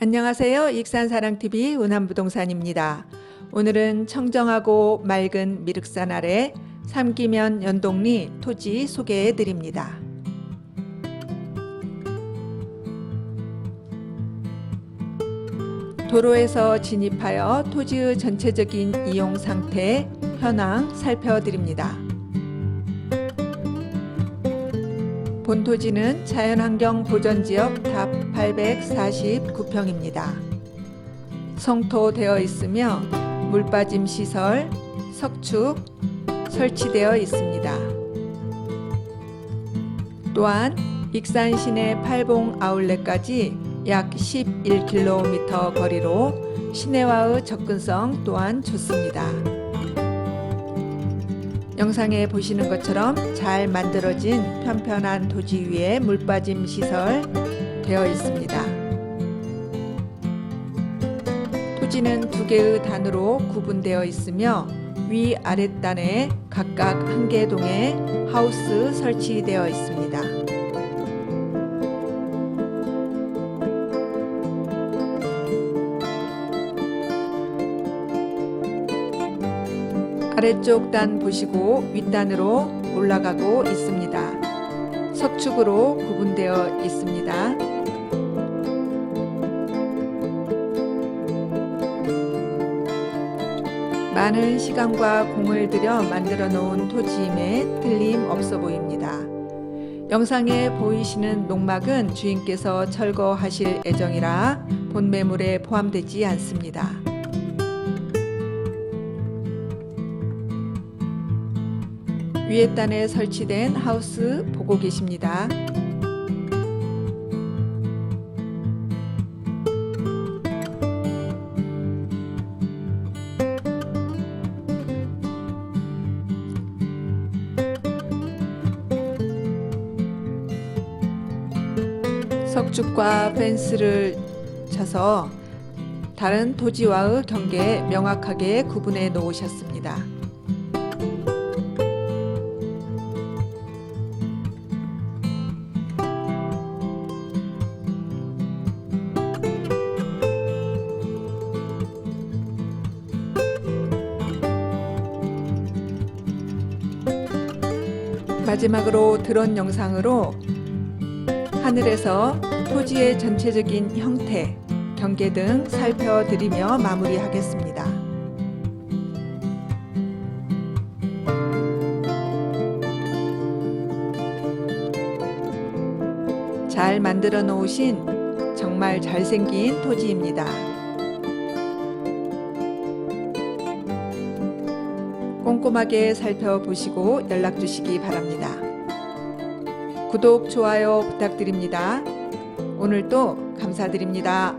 안녕하세요. 익산사랑TV 운남부동산입니다. 오늘은 청정하고 맑은 미륵산 아래 삼기면 연동리 토지 소개해 드립니다. 도로에서 진입하여 토지의 전체적인 이용 상태, 현황 살펴드립니다. 본 토지는 자연환경 보전지역 답 849평입니다. 성토되어 있으며 물빠짐 시설, 석축 설치되어 있습니다. 또한 익산 시내 팔봉 아울렛까지 약 11km 거리로 시내와의 접근성 또한 좋습니다. 영상에 보시는 것처럼 잘 만들어진 편편한 토지 위에 물빠짐 시설 되어 있습니다. 토지는 두 개의 단으로 구분되어 있으며 위 아랫단에 각각 한 개 동에 하우스 설치되어 있습니다. 아래쪽 단 보시고 윗단으로 올라가고 있습니다. 석축으로 구분되어 있습니다. 많은 시간과 공을 들여 만들어 놓은 토지임에 틀림없어 보입니다. 영상에 보이시는 농막은 주인께서 철거하실 예정이라 본 매물에 포함되지 않습니다. 위에 단에 설치된 하우스 보고 계십니다. 석축과 펜스를 쳐서 다른 토지와의 경계 명확하게 구분해 놓으셨습니다. 마지막으로 드론 영상으로 하늘에서 토지의 전체적인 형태, 경계 등 살펴드리며 마무리하겠습니다. 잘 만들어 놓으신 정말 잘생긴 토지입니다. 꼼꼼하게 살펴보시고 연락 주시기 바랍니다. 구독, 좋아요 부탁드립니다. 오늘도 감사드립니다.